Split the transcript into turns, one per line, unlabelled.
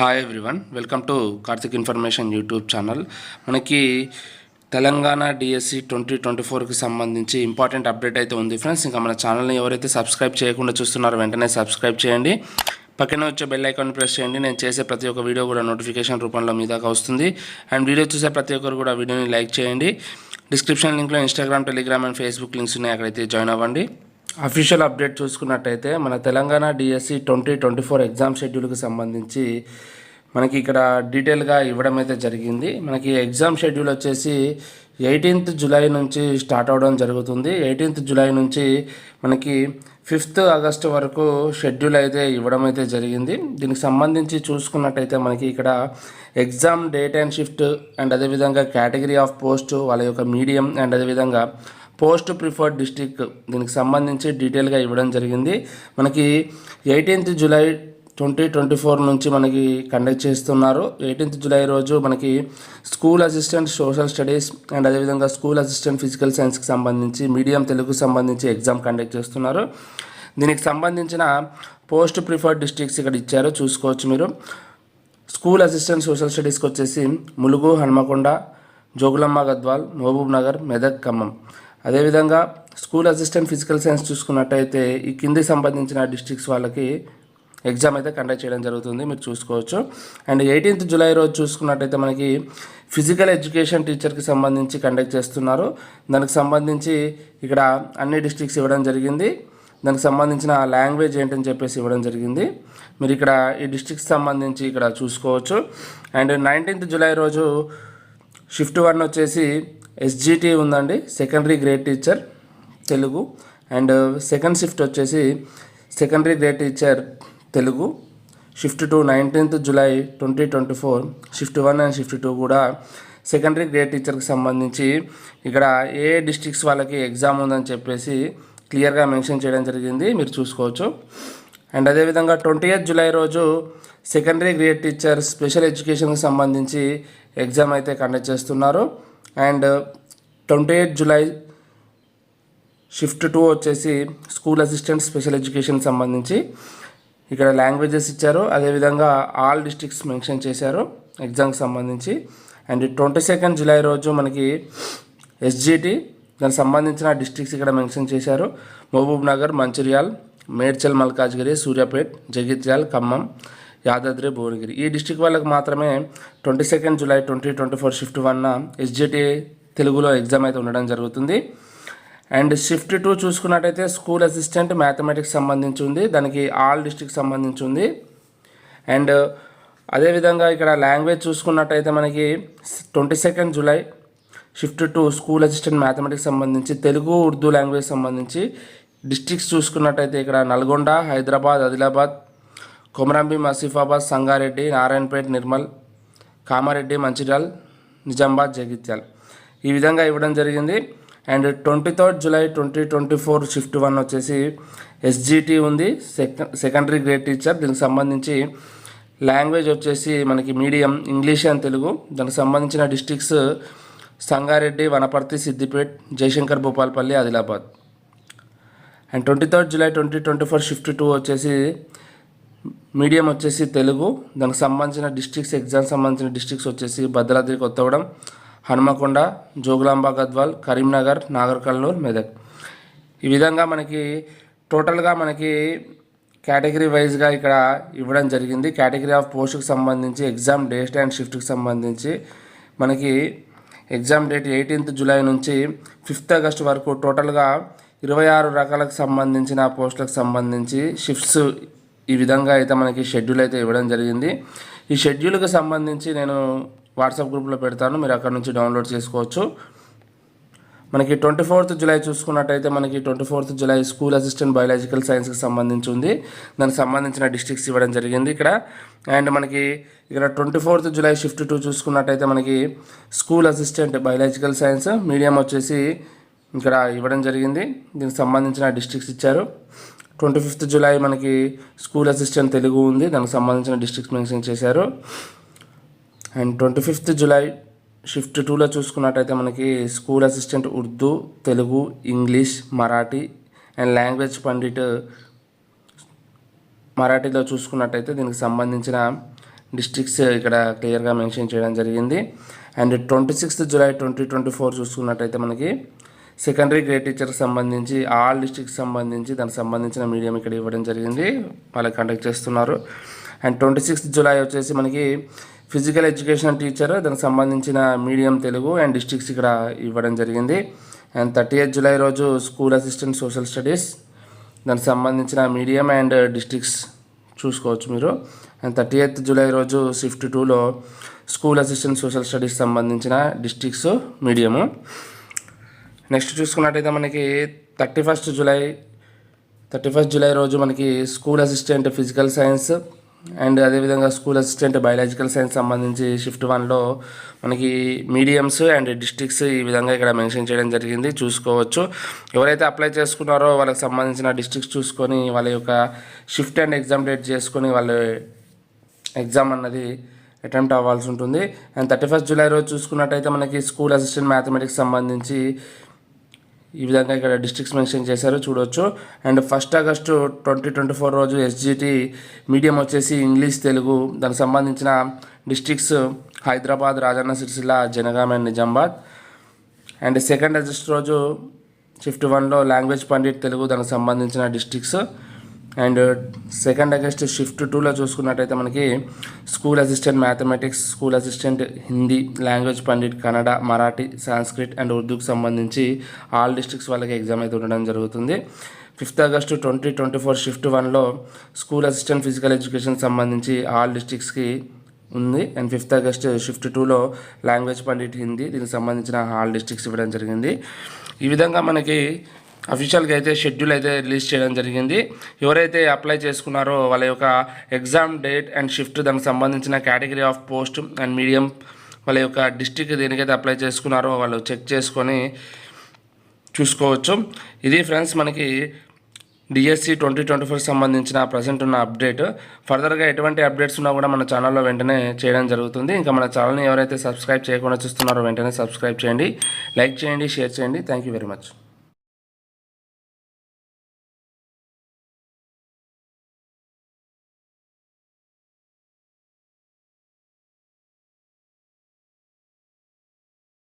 Hi everyone welcome to Karthik information YouTube channel మనకి Telangana DSC twenty twenty ఫోర్కి సంబంధించి important update అయితే ఉంది ఫ్రెండ్స్ ఇంకా మన ఛానల్ని ఎవరైతే సబ్స్క్రైబ్ చేయకుండా చూస్తున్నారో వెంటనే సబ్స్క్రైబ్ చేయండి. పక్కన వచ్చే బెల్ ఐకాన్ ప్రెస్ చేయండి. నేను చేసే ప్రతి ఒక్క వీడియో కూడా నోటిఫికేషన్ రూపంలో మీ దాకా వస్తుంది. అండ్ వీడియో చూసే ప్రతి ఒక్కరు కూడా వీడియోని లైక్ చేయండి. Description లింక్లో Instagram Telegram and Facebook links ఉన్నాయి. అక్కడైతే జాయిన్ అవ్వండి. అఫీషియల్ అప్డేట్ చూసుకున్నట్టయితే మన Telangana DSC twenty twenty four exam షెడ్యూల్కి సంబంధించి మనకి ఇక్కడ డీటెయిల్గా ఇవ్వడం అయితే జరిగింది. మనకి ఎగ్జామ్ షెడ్యూల్ వచ్చేసి ఎయిటీన్త్ జూలై నుంచి స్టార్ట్ అవడం జరుగుతుంది. ఎయిటీన్త్ జూలై నుంచి మనకి ఫిఫ్త్ ఆగస్ట్ వరకు షెడ్యూల్ అయితే ఇవ్వడం అయితే జరిగింది. దీనికి సంబంధించి చూసుకున్నట్టయితే మనకి ఇక్కడ exam date and shift and అదేవిధంగా కేటగిరీ ఆఫ్ పోస్ట్ వాళ్ళ యొక్క మీడియం అండ్ అదేవిధంగా పోస్ట్ ప్రిఫర్డ్ డిస్టిక్ దీనికి సంబంధించి డీటెయిల్గా ఇవ్వడం జరిగింది. మనకి eighteenth July twenty twenty four నుంచి మనకి కండక్ట్ చేస్తున్నారు. ఎయిటీన్త్ జూలై రోజు మనకి school assistant social studies and అదేవిధంగా స్కూల్ అసిస్టెంట్ ఫిజికల్ సైన్స్కి సంబంధించి మీడియం తెలుగు సంబంధించి ఎగ్జామ్ కండక్ట్ చేస్తున్నారు. దీనికి సంబంధించిన పోస్ట్ ప్రిఫర్డ్ డిస్ట్రిక్ట్స్ ఇక్కడ ఇచ్చారు. చూసుకోవచ్చు మీరు. స్కూల్ అసిస్టెంట్ సోషల్ స్టడీస్కి వచ్చేసి ములుగు హన్మకొండ జోగులమ్మ గద్వాల్ మహబూబ్ నగర్ మెదక్ ఖమ్మం. అదేవిధంగా స్కూల్ అసిస్టెంట్ ఫిజికల్ సైన్స్ చూసుకున్నట్టయితే ఈ కింది సంబంధించిన డిస్ట్రిక్ట్స్ వాళ్ళకి ఎగ్జామ్ అయితే కండక్ట్ చేయడం జరుగుతుంది మీరు చూసుకోవచ్చు. అండ్ ఎయిటీన్త్ జూలై రోజు చూసుకున్నట్టయితే మనకి ఫిజికల్ ఎడ్యుకేషన్ టీచర్కి సంబంధించి కండక్ట్ చేస్తున్నారు. దానికి సంబంధించి ఇక్కడ అన్ని డిస్ట్రిక్ట్స్ ఇవ్వడం జరిగింది. దానికి సంబంధించిన లాంగ్వేజ్ ఏంటని చెప్పేసి ఇవ్వడం జరిగింది. మీరు ఇక్కడ ఈ డిస్ట్రిక్ట్ సంబంధించి ఇక్కడ చూసుకోవచ్చు. అండ్ నైన్టీన్త్ జూలై రోజు షిఫ్ట్ వన్ వచ్చేసి ఎస్జిటి ఉందండి secondary grade teacher Telugu. And second shift వచ్చేసి secondary grade teacher Telugu. Shift two nineteenth July twenty twenty four shift one and shift two కూడా సెకండరీ గ్రేడ్ టీచర్కి సంబంధించి ఇక్కడ ఏ districts వాళ్ళకి exam ఉందని చెప్పేసి క్లియర్గా మెన్షన్ చేయడం జరిగింది మీరు చూసుకోవచ్చు. అండ్ అదేవిధంగా ట్వంటీ ఎయిత్ జూలై రోజు సెకండరీ గ్రేడ్ టీచర్ స్పెషల్ ఎడ్యుకేషన్కి సంబంధించి ఎగ్జామ్ అయితే కండక్ట్ చేస్తున్నారు. And twenty eighth July shift two వచ్చేసి స్కూల్ అసిస్టెంట్ స్పెషల్ ఎడ్యుకేషన్ సంబంధించి ఇక్కడ లాంగ్వేజెస్ ఇచ్చారు. అదేవిధంగా ఆల్ డిస్ట్రిక్ట్స్ మెన్షన్ చేశారు ఎగ్జామ్కి సంబంధించి. అండ్ ట్వంటీ సెకండ్ జూలై రోజు మనకి ఎస్జిటి దానికి సంబంధించిన డిస్ట్రిక్ట్స్ ఇక్కడ మెన్షన్ చేశారు. మహబూబ్ నగర్ మంచిర్యాల్ మేడ్చల్ మల్కాజ్గిరి సూర్యాపేట్ జగిత్యాల్ ఖమ్మం యాదాద్రి భువనగిరి. ఈ డిస్టిక్ వాళ్ళకి మాత్రమే twenty second July twenty twenty four shift వన్న ఎస్జిటి తెలుగులో ఎగ్జామ్ అయితే ఉండడం జరుగుతుంది. అండ్ షిఫ్ట్ టూ చూసుకున్నట్టయితే స్కూల్ అసిస్టెంట్ మ్యాథమెటిక్స్ సంబంధించి ఉంది. దానికి ఆల్ డిస్టిక్ సంబంధించి ఉంది. అండ్ అదేవిధంగా ఇక్కడ లాంగ్వేజ్ చూసుకున్నట్టయితే మనకి twenty second July shift two school assistant mathematics సంబంధించి తెలుగు ఉర్దూ లాంగ్వేజ్ సంబంధించి డిస్ట్రిక్ట్స్ చూసుకున్నట్టయితే ఇక్కడ నల్గొండ హైదరాబాద్ ఆదిలాబాద్ కొమరంభీం ఆసిఫాబాద్ సంగారెడ్డి నారాయణపేట్ నిర్మల్ కామారెడ్డి మంచిర్యాల్ నిజామాబాద్ జగిత్యాల్. ఈ విధంగా ఇవ్వడం జరిగింది. And twenty third July twenty twenty four shift one వచ్చేసి ఎస్జిటి ఉంది. Second secondary grade teacher. దీనికి సంబంధించి లాంగ్వేజ్ వచ్చేసి మనకి మీడియం ఇంగ్లీష్ అండ్ తెలుగు. దానికి సంబంధించిన districts Sangareddy Wanaparthy Siddipet Jayashankar Bhupalpally Adilabad. And twenty third July twenty twenty four shift two వచ్చేసి medium వచ్చేసి తెలుగు దానికి సంబంధించిన డిస్ట్రిక్ట్స్ ఎగ్జామ్ సంబంధించిన డిస్ట్రిక్ట్స్ వచ్చేసి భద్రాద్రి కొత్తగూడెం హనుమకొండ జోగులాంబ గద్వాల్ కరీంనగర్ నాగర్ కర్నూల్ మెదక్. ఈ విధంగా మనకి టోటల్గా మనకి కేటగిరీ వైజ్గా ఇక్కడ ఇవ్వడం జరిగింది. కేటగిరీ ఆఫ్ పోస్ట్కి సంబంధించి ఎగ్జామ్ డేట్ అండ్ షిఫ్ట్కి సంబంధించి మనకి ఎగ్జామ్ డేట్ ఎయిటీన్త్ జూలై నుంచి ఫిఫ్త్ ఆగస్ట్ వరకు టోటల్గా ఇరవై ఆరు రకాలకు సంబంధించిన పోస్టులకు సంబంధించి షిఫ్ట్స్ ఈ విధంగా అయితే మనకి షెడ్యూల్ అయితే ఇవ్వడం జరిగింది. ఈ షెడ్యూల్కి సంబంధించి నేను వాట్సాప్ గ్రూప్లో పెడతాను. మీరు అక్కడ నుంచి డౌన్లోడ్ చేసుకోవచ్చు. మనకి ట్వంటీ ఫోర్త్ జులై చూసుకున్నట్టయితే మనకి twenty fourth July school assistant biological సైన్స్కి సంబంధించి ఉంది. దానికి సంబంధించిన డిస్ట్రిక్ట్స్ ఇవ్వడం జరిగింది ఇక్కడ. అండ్ మనకి ఇక్కడ twenty fourth July shift two చూసుకున్నట్టయితే మనకి school assistant biological science medium వచ్చేసి ఇక్కడ ఇవ్వడం జరిగింది. దీనికి సంబంధించిన డిస్ట్రిక్ట్స్ ఇచ్చారు. ట్వంటీ ఫిఫ్త్ జూలై మనకి స్కూల్ అసిస్టెంట్ తెలుగు ఉంది దానికి సంబంధించిన డిస్ట్రిక్ట్స్ మెన్షన్ చేశారు. And twenty fifth July shift టూలో చూసుకున్నట్టయితే మనకి school assistant Urdu Telugu English Marathi and language pandit మరాఠీలో చూసుకున్నట్టయితే దీనికి సంబంధించిన డిస్ట్రిక్ట్స్ ఇక్కడ క్లియర్గా మెన్షన్ చేయడం జరిగింది. And twenty sixth July twenty twenty four చూసుకున్నట్టయితే మనకి సెకండరీ గ్రేడ్ టీచర్కి సంబంధించి ఆల్ డిస్ట్రిక్ట్కి సంబంధించి దానికి సంబంధించిన మీడియం ఇక్కడ ఇవ్వడం జరిగింది. వాళ్ళకి కండక్ట్ చేస్తున్నారు. అండ్ ట్వంటీ సిక్స్త్ జూలై వచ్చేసి మనకి ఫిజికల్ ఎడ్యుకేషన్ టీచర్ దానికి సంబంధించిన మీడియం తెలుగు అండ్ డిస్ట్రిక్ట్స్ ఇక్కడ ఇవ్వడం జరిగింది. అండ్ థర్టీ ఎయిత్ జూలై రోజు స్కూల్ అసిస్టెంట్ సోషల్ స్టడీస్ దానికి సంబంధించిన మీడియం అండ్ డిస్ట్రిక్ట్స్ చూసుకోవచ్చు మీరు. అండ్ థర్టీ ఎయిత్ జూలై రోజు షిఫ్ట్ టూలో స్కూల్ అసిస్టెంట్ సోషల్ స్టడీస్ సంబంధించిన డిస్ట్రిక్ట్స్ మీడియము నెక్స్ట్ చూసుకున్నట్టయితే మనకి thirty first July thirty first July రోజు మనకి school assistant physical science and అదేవిధంగా స్కూల్ అసిస్టెంట్ బయాలజికల్ సైన్స్ సంబంధించి షిఫ్ట్ వన్లో మనకి మీడియమ్స్ అండ్ డిస్ట్రిక్ట్స్ ఈ విధంగా ఇక్కడ మెన్షన్ చేయడం జరిగింది. చూసుకోవచ్చు. ఎవరైతే అప్లై చేసుకున్నారో వాళ్ళకి సంబంధించిన డిస్ట్రిక్ట్స్ చూసుకొని వాళ్ళ యొక్క షిఫ్ట్ అండ్ ఎగ్జామ్ డేట్ చేసుకొని వాళ్ళు ఎగ్జామ్ అన్నది అటెంప్ట్ అవ్వాల్సి ఉంటుంది. అండ్ థర్టీ ఫస్ట్ జూలై రోజు చూసుకున్నట్టయితే మనకి స్కూల్ అసిస్టెంట్ మ్యాథమెటిక్స్ సంబంధించి ఈ విధంగా ఇక్కడ డిస్ట్రిక్ట్స్ మెన్షన్ చేశారు చూడొచ్చు. And first August twenty twenty four రోజు ఎస్జిటి మీడియం వచ్చేసి ఇంగ్లీష్ తెలుగు దానికి సంబంధించిన districts Hyderabad Rajanna Sircilla Jangaon and Nizamabad. And second August రోజు షిఫ్ట్ వన్లో లాంగ్వేజ్ పండిట్ తెలుగు దానికి సంబంధించిన districts and second August shift టూలో చూసుకున్నట్టయితే మనకి school assistant mathematics school assistant Hindi language pandit Kannada Marathi Sanskrit and ఉర్దూకి సంబంధించి ఆల్ డిస్ట్రిక్ట్స్ వాళ్ళకి exam అయితే ఉండడం జరుగుతుంది. Fifth August twenty twenty four shift వన్లో స్కూల్ అసిస్టెంట్ ఫిజికల్ ఎడ్యుకేషన్ సంబంధించి ఆల్ డిస్ట్రిక్ట్స్కి ఉంది. అండ్ ఫిఫ్త్ ఆగస్ట్ షిఫ్ట్ టూలో లాంగ్వేజ్ పండిట్ హిందీ దీనికి సంబంధించిన ఆల్ డిస్ట్రిక్ట్స్ ఇవ్వడం జరిగింది. ఈ విధంగా మనకి అఫీషియల్గా అయితే షెడ్యూల్ అయితే రిలీజ్ చేయడం జరిగింది. ఎవరైతే అప్లై చేసుకున్నారో వాళ్ళ యొక్క ఎగ్జామ్ డేట్ అండ్ షిఫ్ట్ దానికి సంబంధించిన category of post and medium వాళ్ళ యొక్క డిస్టిక్ దేనికైతే అప్లై చేసుకున్నారో వాళ్ళు చెక్ చేసుకొని చూసుకోవచ్చు. ఇది ఫ్రెండ్స్ మనకి డిఎస్సి ట్వంటీ ట్వంటీ ఫోర్ సంబంధించిన ప్రజెంట్ ఉన్న అప్డేట్. ఫర్దర్గా ఎటువంటి అప్డేట్స్ ఉన్నా కూడా మన ఛానల్లో వెంటనే చేయడం జరుగుతుంది. ఇంకా మన ఛానల్ని ఎవరైతే సబ్స్క్రైబ్ చేయకుండా చూస్తున్నారో వెంటనే సబ్స్క్రైబ్ చేయండి. లైక్ చేయండి షేర్ చేయండి. Thank you very much.